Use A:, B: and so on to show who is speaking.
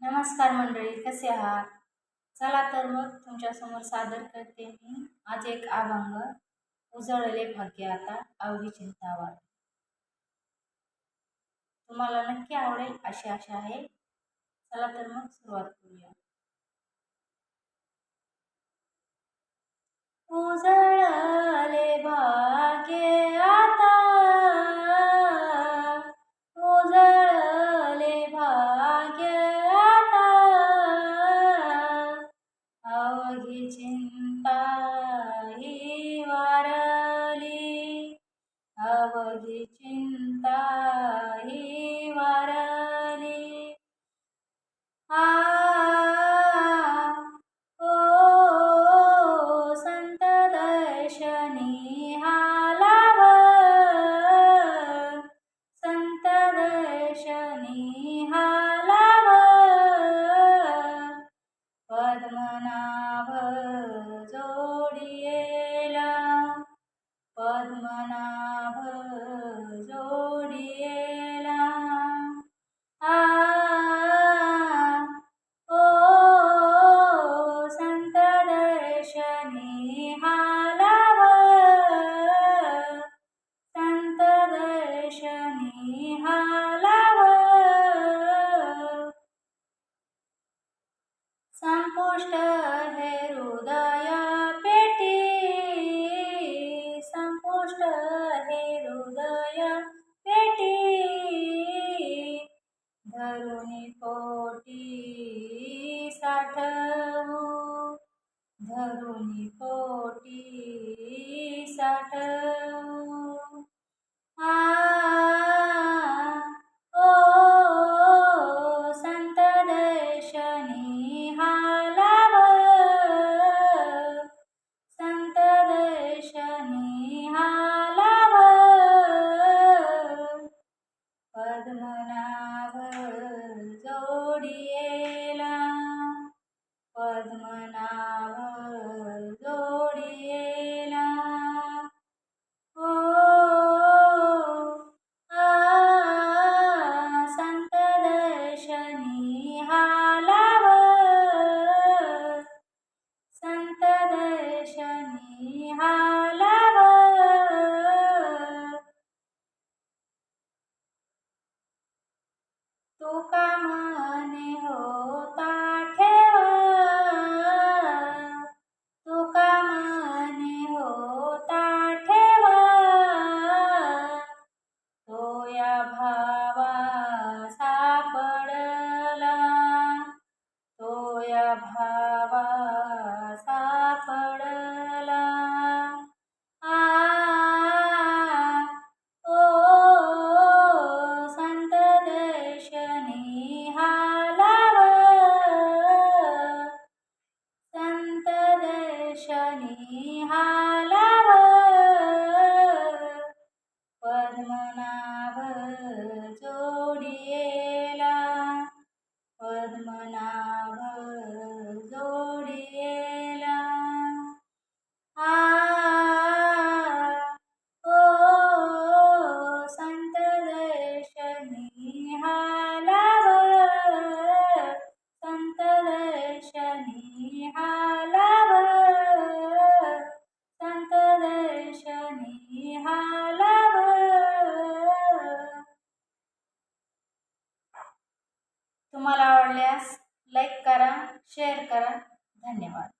A: नमस्कार मंडळी कसे आहात? चला तर मग तुमच्यासमोर सादर करते मी आज एक अभंग उजळले भाग्य आता अवघी चिंतावार तुम्हाला नक्की आवडेल अशी आशा आहे. चला तर मग सुरुवात करूया. उजळले भाग Về ಸಂಪುಷ್ಟ शनी हालाव तुका 你好 तुम्हाला आवडल्यास लाईक करा शेअर करा. धन्यवाद.